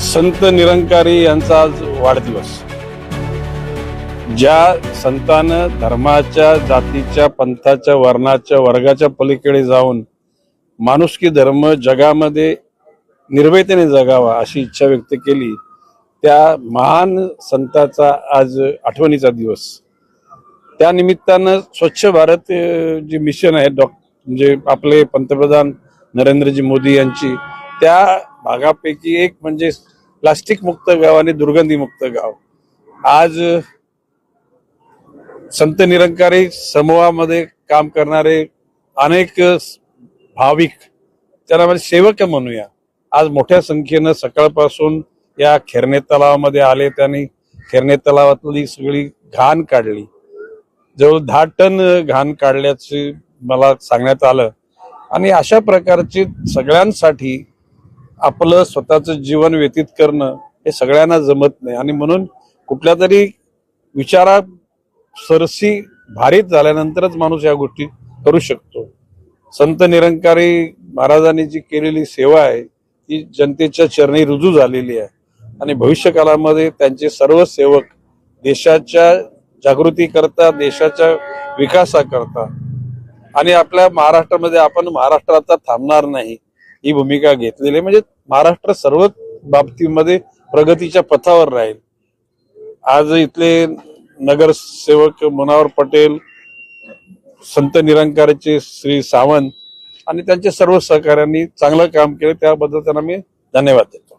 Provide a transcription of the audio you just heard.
संत निरंकारी यांचा आज वाढदिवस. ज्या संतानं धर्माच्या जातीच्या पंथाच्या वर्णाच्या वर्गाच्या पलीकडे जाऊन माणुसकी धर्म जगामध्ये निर्भयतेने जगावा अशी इच्छा व्यक्त केली त्या महान संताचा आज आठवणीचा दिवस. त्या निमित्तानं स्वच्छ भारत जे मिशन आहे डॉ म्हणजे आपले पंतप्रधान नरेंद्रजी मोदी यांची त्या भागापैकी एक म्हणजे प्लास्टिक मुक्त गाव आणि दुर्गंधी मुक्त गाव. आज संत निरंकारी समूहामध्ये काम करणारे अनेक भाविक त्याला म्हणजे सेवक म्हणूया. आज मोठ्या संख्येनं सकाळपासून या खेरणे तलावामध्ये आले त्यांनी खेरणे तलावातली सगळी घाण काढली. जवळ दहा टन घाण काढल्याचे मला सांगण्यात आलं. आणि अशा प्रकारचे सगळ्यांसाठी आपलं स्वतःचं जीवन व्यतीत करणं हे सगळ्यांना जमत नाही. आणि म्हणून कुठल्या तरी विचारा सरसी भारीत झाल्यानंतरच माणूस या गोष्टी करू शकतो. संत निरंकारी महाराजांनी जी केलेली सेवा आहे ती जनतेच्या चरणी रुजू झालेली आहे. आणि भविष्य काळामध्ये त्यांचे सर्व सेवक देशाच्या जागृती करता देशाच्या विकासाकरता आणि आपल्या महाराष्ट्रामध्ये आपण महाराष्ट्र आता थांबणार नाही. ही भूमिका घेतलेली आहे. म्हणजे महाराष्ट्र सर्व बाबतीमध्ये प्रगतीच्या पथावर राहील. आज इथले नगरसेवक मुनावर पटेल संत निरंकाराचे श्री सावंत आणि त्यांच्या सर्व सहकार्यांनी चांगलं काम केलं. त्याबद्दल त्यांना मी धन्यवाद देतो.